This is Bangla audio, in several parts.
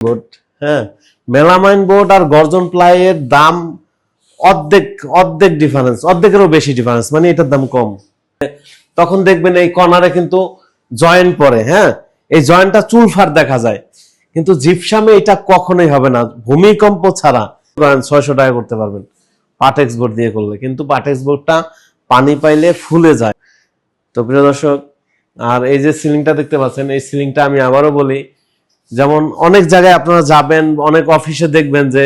বোর্ড হ্যাঁ? মেলামাইন বোর্ড আর গর্জন প্লাইয়ের দাম অর্ধেক অর্ধেক ডিফারেন্স অর্ধেকেরও বেশি ডিফারেন্স মানে এটার দাম কম। তখন দেখবেন এই কর্নারে কিন্তু জয়েন্ট পড়ে হ্যাঁ? এই জয়েন্টটা চুলফার দেখা যায়। কিন্তু জিপসামে এটা কখনোই হবে না। ভূমিকম্প ছাড়া। ছয়শো টাকা করতে পারবেন। পাটেক্স বোর্ড দিয়ে করলে। কিন্তু পাটেক্স বোর্ডটা পানি পাইলে ফুলে যায়। তো প্রিয় দর্শক, আর এই যে সিলিংটা দেখতে পাচ্ছেন, এই সিলিংটা আমি আবারও বলি যেমন অনেক জায়গায় আপনারা যাবেন, অনেক অফিসে দেখবেন যে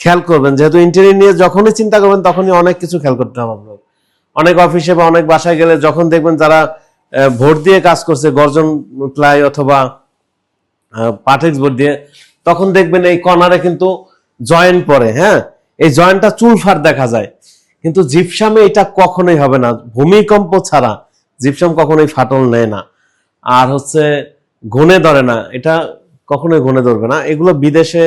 খেয়াল করবেন, যেহেতু ইন্টেরিয়র নিয়ে যখনই চিন্তা করবেন তখনই অনেক কিছু খেয়াল করতে হবে আপনার অনেক অফিসে বা অনেক বাসায় গেলে যখন দেখবেন যারা ভোট দিয়ে কাজ করছে, গর্জন প্লাই অথবা পাটেক্স বোর্ড দিয়ে, তখন দেখবেন এই কর্নারে কিন্তু জয়েন্ট পড়ে হ্যাঁ? এই জয়েন্টটা চুলফার দেখা যায়। কিন্তু জিপসামে এটা কখনোই হবে না। ভূমিকম্প ছাড়া জিপসাম কখনোই ফাটল নেয় না। আর হচ্ছে ঘনে ধরে না। এটা কখনোই ঘনে ধরবে না। এগুলো বিদেশে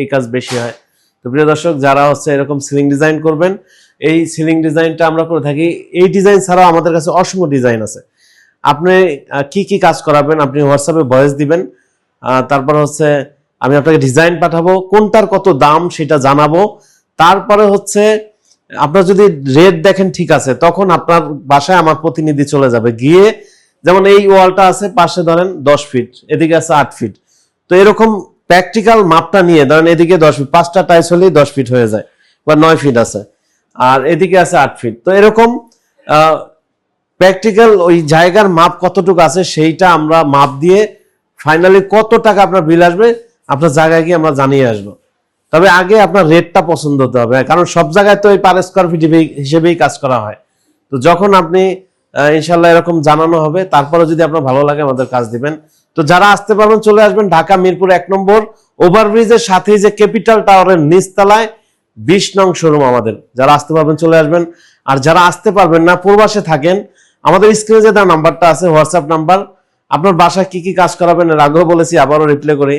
এই কাজ বেশি হয়। তো প্রিয় দর্শক, যারা হচ্ছে এরকম সিলিং ডিজাইন করবেন, এই সিলিং ডিজাইনটা আমরা করে থাকি। এই ডিজাইন ছাড়াও আমাদের কাছে অসংখ্য ডিজাইন আছে। আপনি কি কি কাজ করাবেন, আপনি হোয়াটসঅ্যাপে ভয়েস দিবেন তারপর হচ্ছে আমি আপনাকে ডিজাইন পাঠাবো, কোনটার কত দাম সেটা জানাব। তারপরে হচ্ছে, আপনার যদি রেট দেখেন ঠিক আছে, তখন আপনার বাসায় আমার প্রতিনিধি চলে যাবে। গিয়ে যেমন এই ওয়ালটা আছে, পাশে ধরেন দশ ফিট এদিকে আছে আট ফিট তো এরকম প্র্যাকটিক্যাল মাপটা নিয়ে, ধরেন এদিকে দশ ফিট পাঁচটা টাইস হলেই দশ ফিট হয়ে যায়, বা নয় ফিট আছে, আর এদিকে আছে আট ফিট তো এরকম প্র্যাকটিক্যাল ওই জায়গার মাপ কতটুকু আছে সেইটা আমরা মাপ দিয়ে ফাইনালি কত টাকা আপনার বিল আসবে, আপনার জায়গায় গিয়ে আমরা জানিয়ে আসব। তবে আগে আপনার রেটটা পছন্দ হতে হবে, কারণ সব জায়গায় তো এই পার স্কোয়ার ফিট হিসেবেই কাজ করা হয়। তো যখন আপনি ইনশাল্লাহ এরকম জানানো হবে, তারপরে যদি আপনার ভালো লাগে আমাদের কাজ দিবেন তো যারা আসতে পারবেন, চলে আসবেন ঢাকা মিরপুর এক নম্বর। ওভারব্রিজের সাথে যে ক্যাপিটাল টাওয়ারের নিচতলায় বিশ নং শোরুম আমাদের। যারা আসতে পারবেন, চলে আসবেন। আর যারা আসতে পারবেন না, পূর্বাসে থাকেন, আমাদের স্ক্রিনে যে তার নাম্বারটা আছে হোয়াটসঅ্যাপ নাম্বার আপনার বাসায় কি কি কাজ করাবেন এর আগেও বলেছি, আবারও রিপ্লাই করি।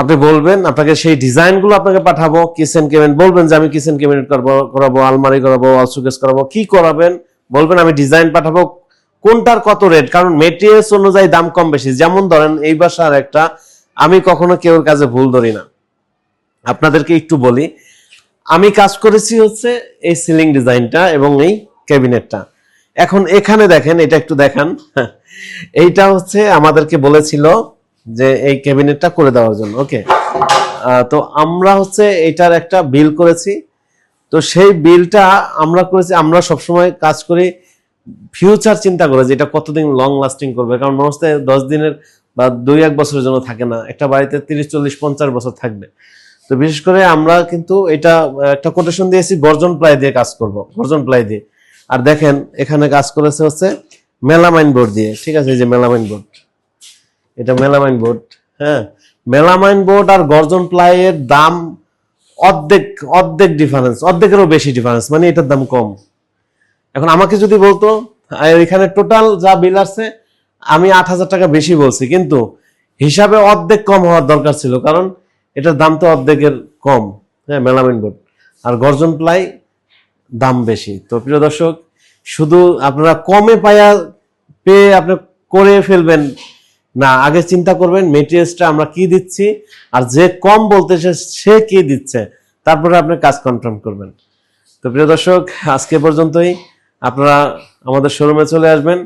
আপনি বলবেন, আপনাকে সেই ডিজাইনগুলো আপনাকে পাঠাবো কিচেন কেবিনেট বলবেন যে আমি কিচেন কেবিনেট করব, করাবো, আলমারি করাবো সুকেস করাবো, কি করাবেন? বলবেন, আমি ডিজাইন পাঠাবো কোনটার কত রেট কারণ মেটেরিয়ালস অনুযায়ী দাম কম বেশি। যেমন ধরেন, এই বাসার একটা, আমি কখনো কেউর কাছে ভুল ধরি না। আপনাদেরকে একটু বলি, আমি কাজ করেছি হচ্ছে এই সিলিং ডিজাইনটা এবং এই ক্যাবিনেটটা এখন এখানে দেখেন, এটা একটু দেখান। এইটা হচ্ছে আমাদেরকে বলেছিল যে এই ক্যাবিনেটটা করে দেওয়ার জন্য। ওকে তো আমরা হচ্ছে এটার একটা বিল করেছি। তো সেই বিলটা আমরা করেছি, আমরা সবসময় কাজ করি ফিউচার চিন্তা করে যে এটা কতদিন লং লাস্টিং করবে। কারণ মানুষ তো দশ দিনের বা দুই এক বছরের জন্য থাকে না। একটা বাড়িতে তিরিশ, চল্লিশ, পঞ্চাশ বছর থাকবে। তো বিশেষ করে আমরা কিন্তু এটা, একটা কোটেশন দিয়েছি, গর্জন প্লাই দিয়ে কাজ করব। গর্জন প্লাই দিয়ে। আর দেখেন, এখানে কাজ করেছে হচ্ছে মেলামাইন বোর্ড দিয়ে। ঠিক আছে, এই যে মেলামাইন বোর্ড। এটা মেলামাইন বোর্ড হ্যাঁ। মেলামাইন বোর্ড আর গর্জন প্লাইয়ের দাম অর্ধেক অর্ধেক ডিফারেন্স অর্ধেকেরও বেশি ডিফারেন্স মানে এটার দাম কম। এখন আমাকে যদি বলতো এখানে টোটাল যা বিল আসছে, আমি আট হাজার টাকা বেশি বলছি। কিন্তু হিসাবে অর্ধেক কম হওয়ার দরকার ছিল, কারণ এটার দাম তো অর্ধেকের কম। হ্যাঁ মেলামিন বোর্ড। আর গর্জন প্লাই দাম বেশি। তো প্রিয় দর্শক, শুধু আপনারা কমে পায়া পেয়ে আপনি করে ফেলবেন না, আগে চিন্তা করবেন মেটেরিয়ালসটা আমরা কি দিচ্ছি, আর যে কম বলতেছে সে কি দিচ্ছে। তারপরে আপনি কাজ কনফার্ম করবেন। তো প্রিয় দর্শক, আজকে পর্যন্তই। আপনারা আমাদের শোরুমে চলে আসবেন।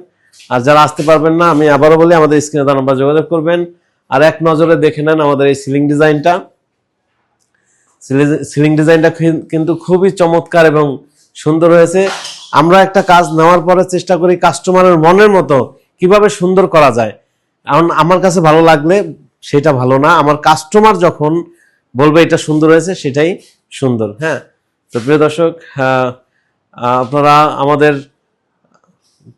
আর যারা আসতে পারবেন না, আমি আবারও বলি, আমাদের স্ক্রিনে তার নাম্বার যোগাযোগ করবেন। আর এক নজরে দেখে নেন আমাদের এই সিলিং ডিজাইনটা সিলিং ডিজাইনটা কিন্তু খুবই চমৎকার এবং সুন্দর হয়েছে। আমরা একটা কাজ নেওয়ার পরে চেষ্টা করি কাস্টমারের মনের মতো কীভাবে সুন্দর করা যায়। কারণ আমার কাছে ভালো লাগলে সেটা ভালো না। আমার কাস্টমার যখন বলবে এটা সুন্দর হয়েছে, সেটাই সুন্দর। হ্যাঁ? তো প্রিয় দর্শক আপনারা আমাদের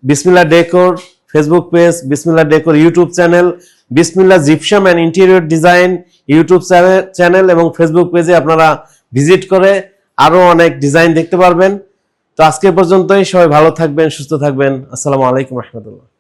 Bismillah decor Facebook page Bismillah decor YouTube channel Bismillah gypsum and interior design YouTube channel এবং ফেসবুক পেজে আপনারা ভিজিট করে আরও অনেক ডিজাইন দেখতে পারবেন। তো আজকে পর্যন্তই, সবাই ভালো থাকবেন, সুস্থ থাকবেন। আসসালামু আলাইকুম রহমতুল্লাহ।